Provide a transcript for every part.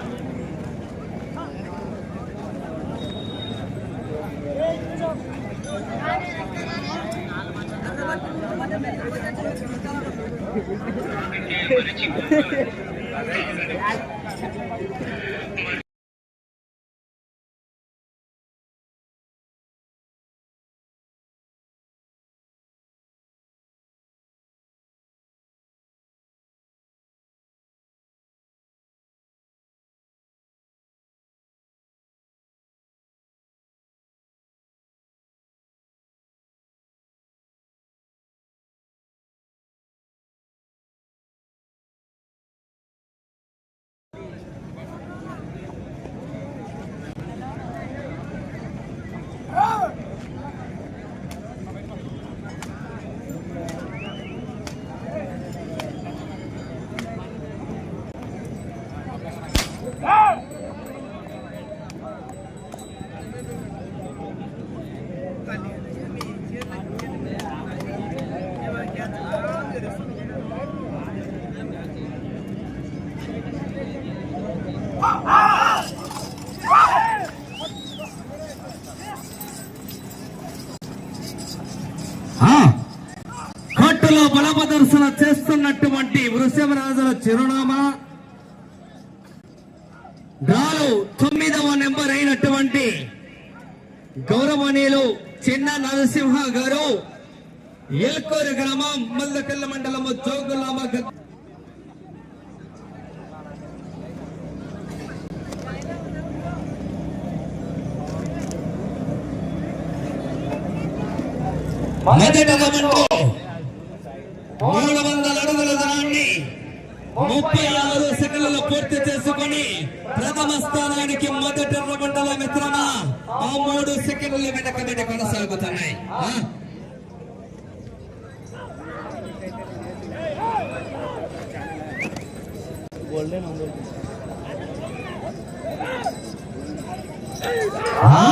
ఆ, కోర్టులో బల ప్రదర్శన చేస్తున్నటువంటి వృషభరాజుల చిరునామా. డ్రాలు తొమ్మిదవ నెంబర్ అయినటువంటి గౌరవనీయులు చిన్న నరసింహ గారు ఎల్కూరు గ్రామం మల్లకల్ల మండలము జోగులామ గ- మొదటి రౌండ్లో మూడు వందల అడుగుల దూరాన్ని ముప్పై ఆరు సెకండ్లలో పూర్తి చేసుకుని ప్రథమ స్థానానికి మొదటి రౌండ్ల మిత్రమా ఆ మూడు సెకండ్ల వెనకబడి కొనసాగుతున్నాయి ఆ? ఆ!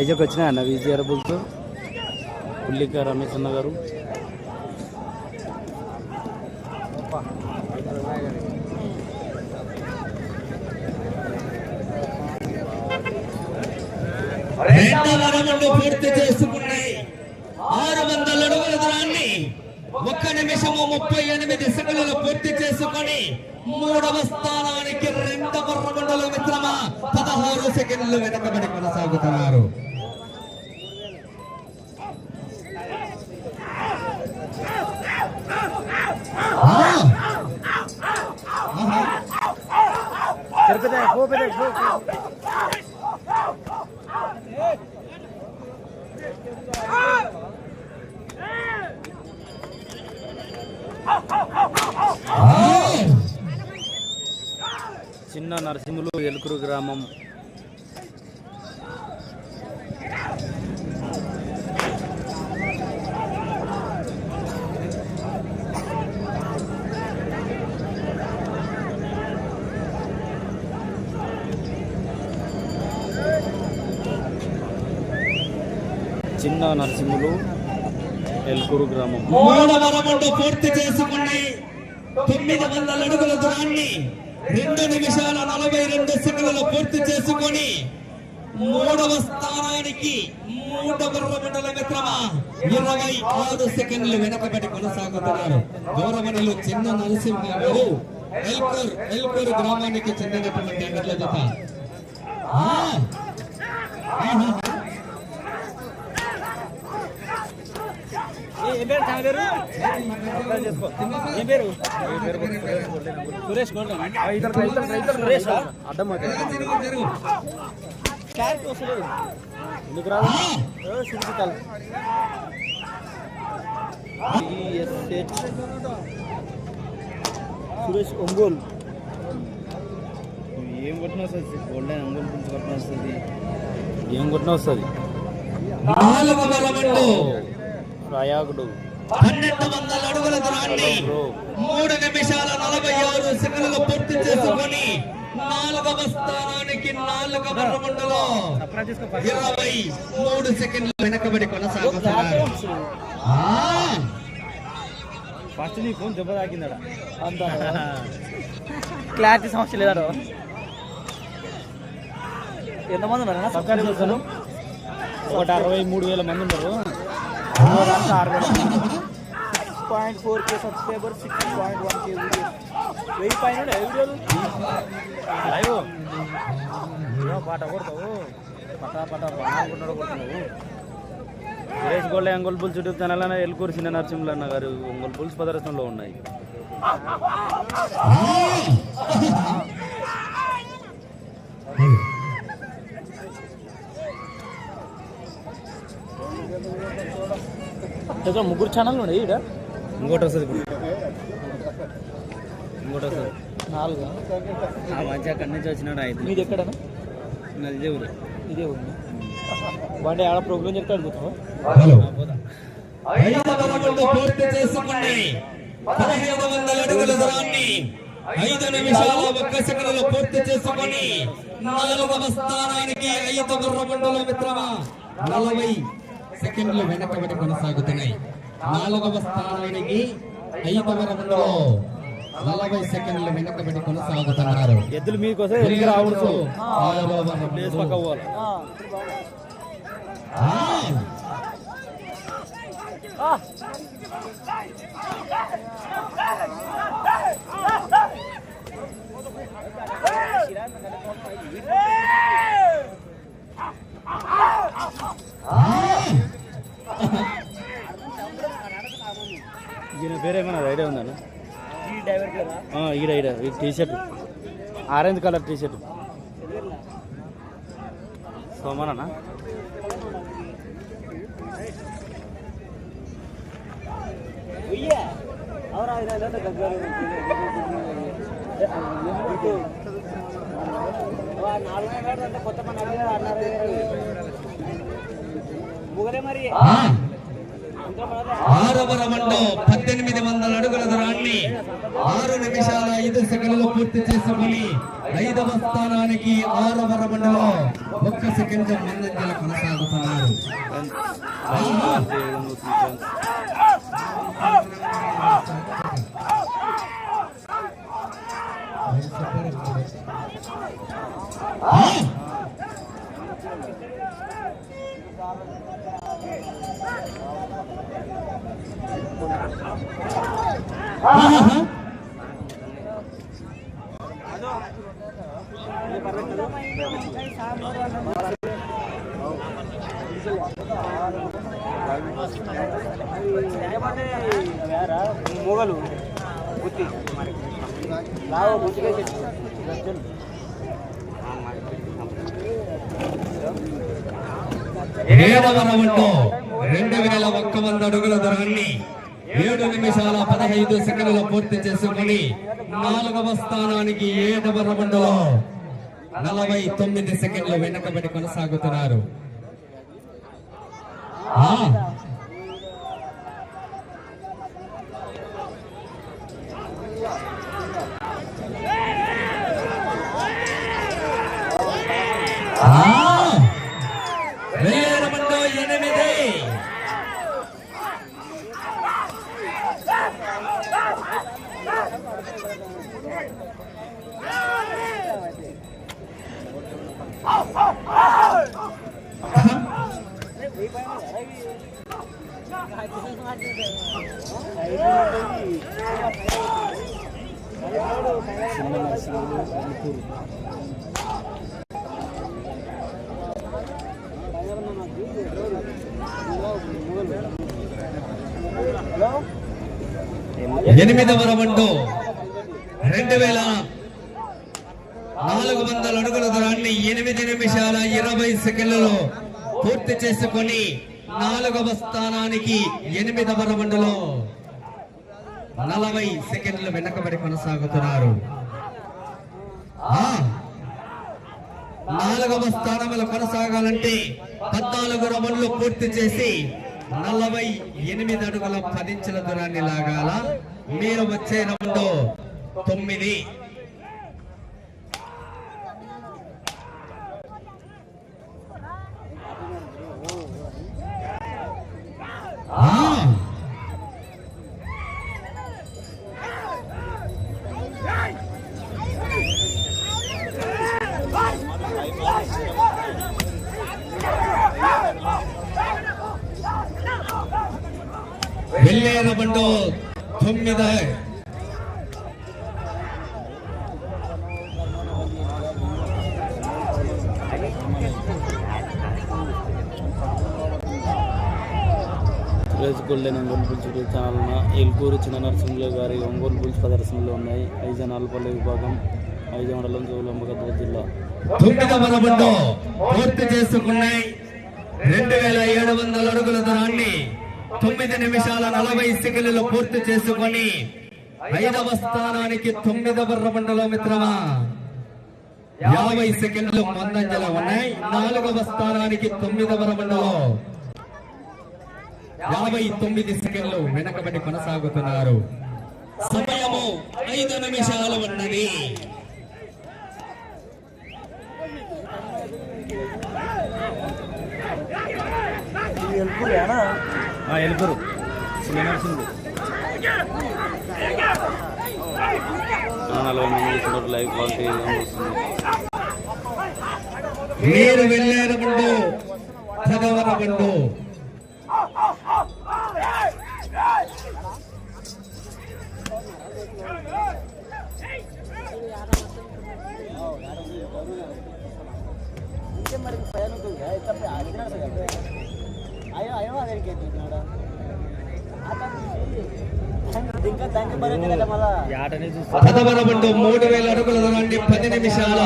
ఐజాక్ వచ్చినాయి అన్న విజయ బుల్తో పుల్లిక రమేష్ అన్న గారు. పూర్తి చేసుకున్నాయి ఆరు వందల అడుగుల దూరాన్ని ఒక్క నిమిషము ముప్పై ఎనిమిది సెకండ్లు పూర్తి చేసుకొని మూడవ స్థానానికి రెండవ రౌండ్లో మిత్రమా పదహారు సెకండ్లు వెనకబడి కొనసాగుతున్నారు. ఆ! చిన్న నరసింహులు ఎలుకురు గ్రామం చిన్న నరసింహులు ఎల్కూరు గ్రామం. పూర్తి చేసుకుని తొమ్మిది వందల అడుగుల దూరాన్ని రెండు నిమిషాల నలభై రెండు సెకండ్లు పూర్తి చేసుకొని మూడవ స్థానానికి మూడవ రౌండ్ల మిత్రమా ఇరవై ఆరు సెకండ్లు వెనకబడి కొనసాగుతున్నారు. గౌరవనీయులు చిన్న నరసింహ గారు ఎల్కూర్ ఎల్కూరు గ్రామానికి చెందినటువంటి ఎడ్ల జత. సురేష్ సురేష్? అడ్డం. ఎందుకు రాదు? సురేష్ ఒంగోలు. ఏం కొట్టినా వస్తుంది? గోల్డెన్ ఒంగోలు గురించి కొట్టినా వస్తుంది? ఏం కొట్టినా వస్తుంది? నాలుగవ రౌండ్ రాయాగుడు పన్నెండు వందల అడుగుల. దూరాన్ని మూడు నిమిషాల నలభై ఆరు సెకండ్లు పూర్తి చేసుకొని నాలుగవ స్థానానికి నాలుగవ రౌండ్లో ఇరవై మూడు సెకండ్లు వెనకబడి కొనసాగుతున్నారు. ఫస్ట్ నీ ఫోన్ దెబ్బ తాకిందట. క్లారిటీ సమస్య లేదా ఎంతమంది ఉన్నారు ఒకటి అరవై మూడు వేల మంది ఉన్నారు. Point four K subscriber six point one K వెయ్యి పైన వీడియోలు? లైవ్. పాట కొడతావు? పటా పటా బాగుంటున్నాడు కొడుతున్నావు. Suresh gold Ongole bulls YouTube channel అన్న ఎల్కూరు చిన్న నరసింహులు అన్న గారు ఒంగోలు పుల్స్ ప్రదర్శనలో ఉన్నాయి. దగ్గర ముగ్గురు ఛానల్ ఉన్నాయి ఇక్కడ ఇంకోటి వస్తుంది ఇప్పుడు. ఇంకోటి వస్తుంది నాలుగు మంచి అక్కడి నుంచి వచ్చినాడు ఐదు మీది ఎక్కడనా? నాది ఇదే ఊరు. ఇదే ఊరు బండి ఆడ ప్రోగ్రామ్ చెప్తే అడుగుతావా హలో ఐదవ రౌండ్ పూర్తి చేసుకుని పదహైదు వందల అడుగుల దూరాన్ని ఐదు నిమిషాల ఒక్క సెకండ్లు పూర్తి చేసుకొని నాలుగవ స్థానానికి ఐదవ రౌండ్లో మిత్రమా నలభై సెకండ్లు వెనకబడి కొనసాగుతున్నాయి. నాలుగవ స్థానానికి ఐదవ రౌండ్లో నలభై సెకండ్లు వెనకబడి కొనసాగుతున్నారు. ఎద్దులు మీకోసం ఎదురు ఈయన పేరేమన్నా ఐడియా ఉందా ఈడ ఈడ ఈ T shirt orange colour T shirt సోమనా ఆ. ఆరవ రౌండ్ పద్దెనిమిది వందల అడుగుల దూరాన్ని ఆరు నిమిషాల ఐదు సెకండ్లు పూర్తి చేసుకుని ఐదవ స్థానానికి ఆరవ రౌండ్లో ఒక్క సెకండ్ ముందంజలు కొనసాగుతున్నారు ఆహా. మొగలు బుద్ధి లావు బుద్ధిగా ఏడవ రెండు వేల ఒక్క వంద అడుగుల దూరాన్ని ఏడు నిమిషాల పదహైదు సెకండ్లు పూర్తి చేసుకుని నాలుగవ స్థానానికి ఏడవ రౌండ్లో నలభై తొమ్మిది సెకండ్లు వెనకబడి కొనసాగుతున్నారు. ఎనిమిది. చిన్న నరసింహులు అలిపూరు ఎనిమిదవ రౌండ్. రెండు వేల నాలుగు వందల అడుగుల దూరాన్ని ఎనిమిది నిమిషాల ఇరవై సెకండ్లలో పూర్తి చేసుకొని నాలుగవ స్థానానికి ఎనిమిదవ రౌండ్లో నలభై సెకండ్లు వెనకబడి కొనసాగుతున్నారు. ఆ, నాలుగవ స్థానంలో కొనసాగాలంటే పద్నాలుగు రౌండ్లు పూర్తి చేసి నలభై ఎనిమిది అడుగుల పదించిన దూరాన్ని లాగాల. మీరు వచ్చే రౌండ్ తొమ్మిది Suresh golden Ongole bulls YouTube ఛానల్న Elkuru చిన్న నరసింహులు గారి ఒంగోలు బుల్స్ ప్రదర్శనలో ఉన్నాయి. ఐజనాలపల్లి విభాగం ఐజా మండలం జోలంబగద్ద జిల్లా. తొమ్మిదవ బండు పూర్తి చేసుకున్నాయి రెండు వేల ఏడు వందల అడుగుల దూరాన్ని తొమ్మిది నిమిషాల నలభై సెకండ్లు పూర్తి చేసుకొని ఐదవ స్థానానికి తొమ్మిదవ బండులో మిత్రమా? యాభై సెకండ్లు ముందంజలో ఉన్నాయి. నాలుగవ స్థానానికి తొమ్మిదవ మండలం యాభై తొమ్మిది సెకండ్లు వెనకబడి కొనసాగుతున్నారు. సమయము ఐదు నిమిషాలు ఉన్నది. నలభై మంది లైవ్ క్వాలిటీ వస్తుంది? మీరు వెళ్ళేరు బండు చదవర బండు మరి ఫైన్ ఉంటుంది కదా యాటనే చదవర బండు మూడు వేల అడుగుల నుండి పది నిమిషాల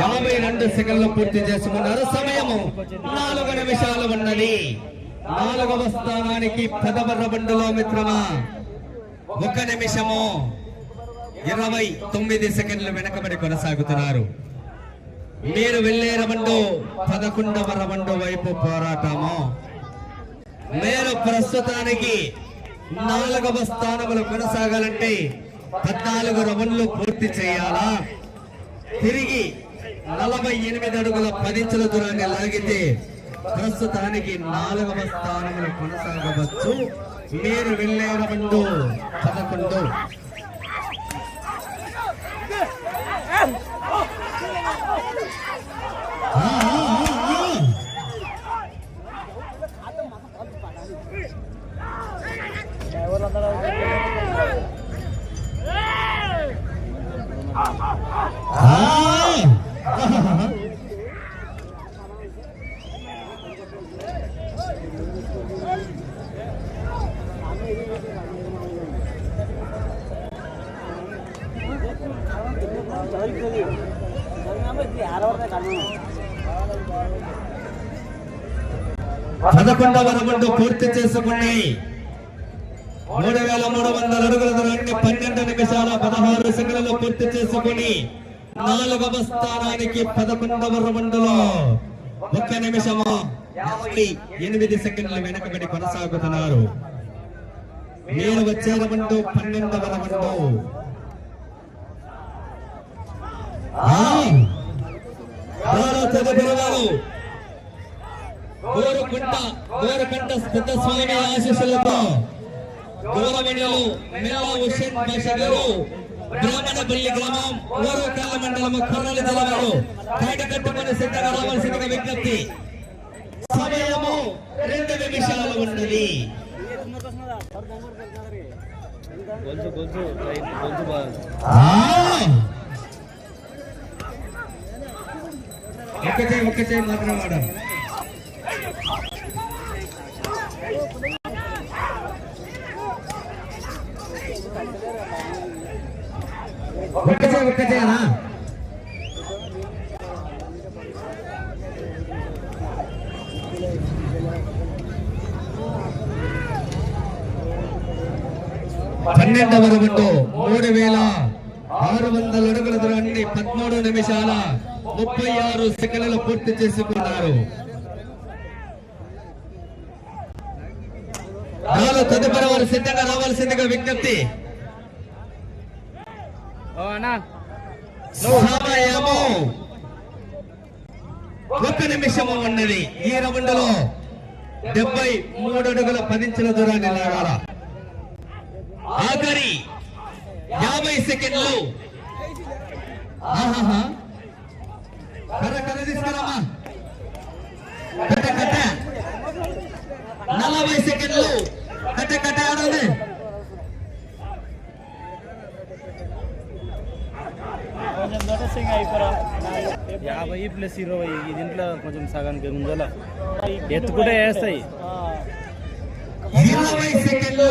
యాభై రెండు సెకండ్లు పూర్తి చేసుకున్నారు. సమయము నాలుగు నిమిషాలు ఉన్నది. నాలుగవ స్థానానికి పదవర బండులో మిత్రమా ఒక నిమిషము ఇరవై తొమ్మిది సెకండ్లు వెనకబడి కొనసాగుతున్నారు. మీరు వెళ్ళే రబండు పదకొండవ రబండు వైపు పోరాటము. మీరు ప్రస్తుతానికి నాలుగవ స్థానములు కొనసాగాలంటే పద్నాలుగు రౌండ్లు పూర్తి చేయాలా? తిరిగి నలభై ఎనిమిది అడుగుల పదించుల దూరాన్ని లాగితే ప్రస్తుతానికి నాలుగవ స్థానములు కొనసాగవచ్చు. మీరు వెళ్ళే రమండు పదకొండు. పదకొండవ రౌండ్ పూర్తి చేసుకుని మూడు వేల మూడు వందల అడుగుల దూరాన్ని పన్నెండు నిమిషాల పదహారు సెకండ్లలో పూర్తి చేసుకుని నాలుగవ స్థానానికి పదకొండవ రౌండ్లో ఒక్క నిమిషము ఎనిమిది సెకండ్ల వెనకబడి కొనసాగుతున్నారు. మీరు వచ్చే రౌండ్ పన్నెండవ రౌండ్. ఆ! గోరుకుంట గోరుకుంట స్థిత ఆశీస్సులతో గౌరవనీయులు మెల్లా హుస్సేన్ బాషా గారు బ్రాహ్మణపల్లి గ్రామం మండలం సిద్ధంగా రావాల్సిందిగా విజ్ఞప్తి. సమయము రెండు నిమిషాలు ఉన్నది. గొలుసు బాగా ఆ! ఒక్కటే ఒక్కటే మాత్రం వాడాలి ఒక్కటే ఒక్కటేనా రౌండ్ మూడు వేల ఆరు వందల అడుగుల దూరాన్ని పదమూడు నిమిషాల ముప్పై ఆరు సెకండ్లు పూర్తి చేసుకున్నారు. తదుపరి వారు సిద్ధంగా రావాల్సిందిగా విజ్ఞప్తి. సమయము ఒక్క నిమిషము ఉన్నది. ఈ రౌండ్లో డెబ్బై మూడు అడుగుల పదించిన దూరాన్ని లాగాల. ఆఖరి యాభై సెకండ్లు. ఆహాహా. కర్ర కర్ర తీసుకురామా కట్ట కట్ట. నలభై సెకండ్లు. కట్ట కట్ట ఆడాలి కొంచెం దొరసింగ్ అయిపోరా. యాభై ప్లస్ ఇరవై ఈ దీంట్లో కొంచెం సగానికి ముందల. ఎత్తుకుంటే వేస్తాయి. ఇరవై సెకండ్లు.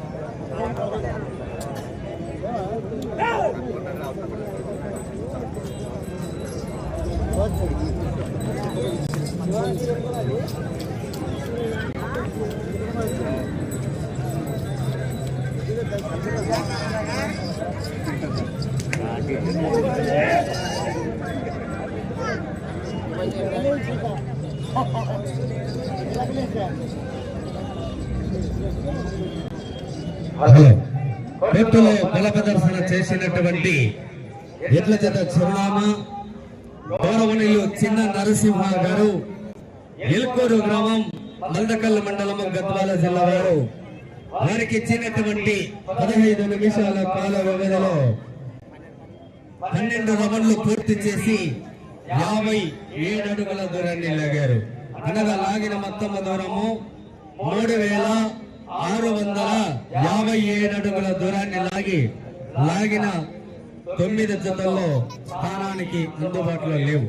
వ్యక్తులు బల ప్రదర్శన చేసినటువంటి ఎట్ల చేత చిరునామా గౌరవనీయులు చిన్న నరసింహ గారు ఎల్కూరు గ్రామం మల్దకల్ మండలం గద్వాల జిల్లా వారు. వారికి ఇచ్చినటువంటి పదహైదు నిమిషాల కాల వ్యవధిలో పన్నెండు రౌండ్లు పూర్తి చేసి యాభై ఏడు అడుగుల దూరాన్ని లాగారు. అనగా లాగిన మొత్తం దూరము మూడు వేల ఆరు వందల యాభై ఏడు అడుగుల దూరాన్ని లాగి లాగిన తొమ్మిది జతల్లో స్థానానికి అందుబాటులో లేవు